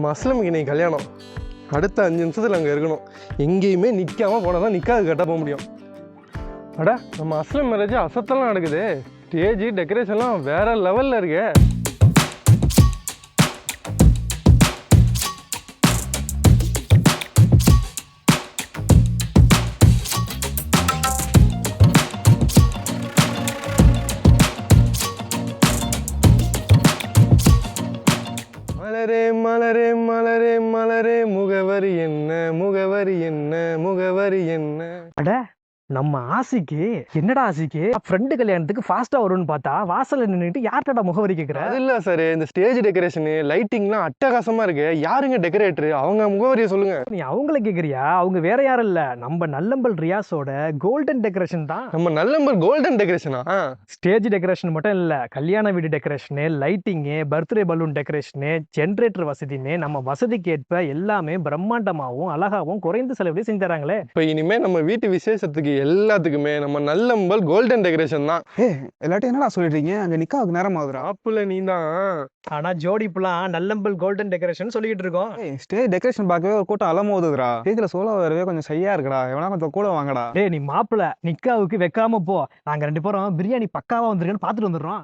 நம்ம அஸ்லமுக்கு இன்னைக்கு கல்யாணம். அடுத்த அஞ்சு நிமிஷத்தில் அங்கே இருக்கணும். எங்கேயுமே நிற்காமல் போனால் தான் நிற்காது கட்ட போக முடியும். அடா நம்ம அஸ்லம் மேரேஜ் அசத்தெல்லாம் நடக்குது. ஸ்டேஜ் டெக்கரேஷன்லாம் வேறு லெவலில் இருக்கே. மலரே மலரே மலரே மலரே. முகவரி என்ன முகவரி என்ன முகவரி என்ன? அட நம்ம ஆசிக்கு என்னடா ஆசிக்கு? ஃப்ரெண்டு கல்யாணத்துக்கு ஃபாஸ்டா வரும்னு பார்த்தா வாசல்ல நின்னுட்டு யார்கிட்ட முகவரி கேக்குற? அது இல்ல சார் இந்த ஸ்டேஜ் டெக்கரேஷனு லைட்டிங்லாம் அட்டகாசமா இருக்கு. யாருங்க டெக்கரேட்டர் அவங்க முகவரியை சொல்லுங்க. நீ அவங்கள கேக்குறியா? அவங்க வேற யாரும் இல்ல. நம்ம நல்லம்பல் ரியாஸோட கோல்டன் டெக்கரேஷன் தான். நம்ம நல்லம்பர் கோல்டன் டெக்கரேஷனா ஸ்டேஜ் டெக்கரேஷன் மட்டும் இல்ல கல்யாண வீடு decoration lighting birthday balloon decoration generator வசதின்னு நம்ம வசதிக்கு ஏற்ப எல்லாமே பிரம்மாண்டமாவும் அழகாவும் குறைந்த செலவுலயும் செஞ்சு தராங்களே. இப்போ இனிமே நம்ம வீட்டு விசேஷத்துக்கு எல்லாத்துக்குமே நம்ம நல்லம்பல் கோல்டன் டெக்கரேஷன் தான். ஏ எல்லாட்டும் என்னடா சொல்லிடுறீங்க அங்க நிக்காவுக்கு நேரம் ஆகுதுடா. ஆப்புல நீ தான் ஆனா ஜோடிப்புலாம் நல்லம்பல் கோல்டன் டெக்கரேஷன் சொல்லிக்கிட்டு இருக்கோம். ஸ்டேஜ் டெக்கரேஷன் பார்க்கவே ஒரு கூட்டம் அலமோதுதுடா. ஸ்டேஜ்ல சோலோ வரவே கொஞ்சம் சையா இருக்குடா. எவனா கொஞ்சம் கூட வாங்கடா. டேய் நீ மாப்பிள நிக்காவுக்கு வைக்காம போ. நாங்க ரெண்டு பேரும் பிரியாணி பக்காவா வந்திருக்கேன்னு பாத்துட்டு வந்துடுறோம்.